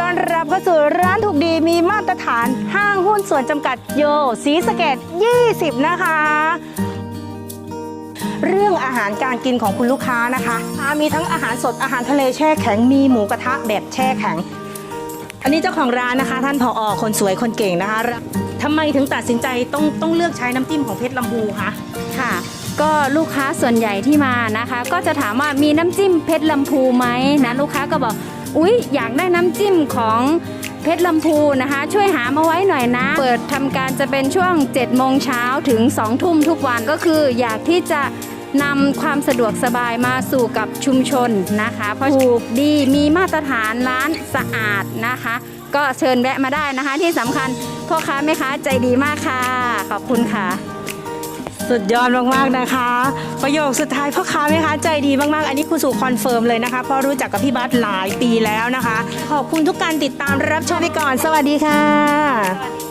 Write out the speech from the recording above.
ต้อนรับเข้าสู่ร้านถูกดีมีมาตรฐานห้างหุ้นส่วนจำกัดโยสีสะเกต 20 นะคะ เรื่องอาหารการกินของคุณลูกค้านะคะ มีทั้งอาหารสดอาหารทะเลแช่แข็งมีหมูกระทะแบบแช่แข็ง อันนี้เจ้าของร้านนะคะ ท่านผอคนสวยคนเก่งนะคะทำไมถึงตัดสินใจต้องต้องเลือกใช้น้ำจิ้มของเพชรลำพูคะค่ะก็ลูกค้าส่วนใหญ่ที่มานะคะ ก็จะถามว่ามีน้ำจิ้มเพชรลำพูไหมนะลูกค้าก็บอก อุ๊ยอยากได้น้ำจิ้มของเพชรลำพูนะคะ ช่วยหามาไว้หน่อยนะ เปิดทำการจะเป็นช่วง7โมงเช้าถึง2ทุ่มทุกวันก็คืออยากที่จะนำความสะดวกสบายมาสู่กับชุมชนนะคะ เพราะถูกดีมีมาตรฐานร้านสะอาดนะคะ ก็เชิญแวะมาได้นะคะ ที่สำคัญพ่อค้าแม่ค้าใจดีมากค่ะ ขอบคุณค่ะ สุดยอดมากๆนะคะ ประโยคสุดท้ายพ่อค้าแม่ค้าใจดีมากๆ อันนี้คุณสู่คอนเฟิร์มเลยนะคะเพราะรู้จักกับพี่บัสหลายปีแล้วนะคะ ขอบคุณทุกการติดตามรับชมไปก่อน สวัสดีค่ะ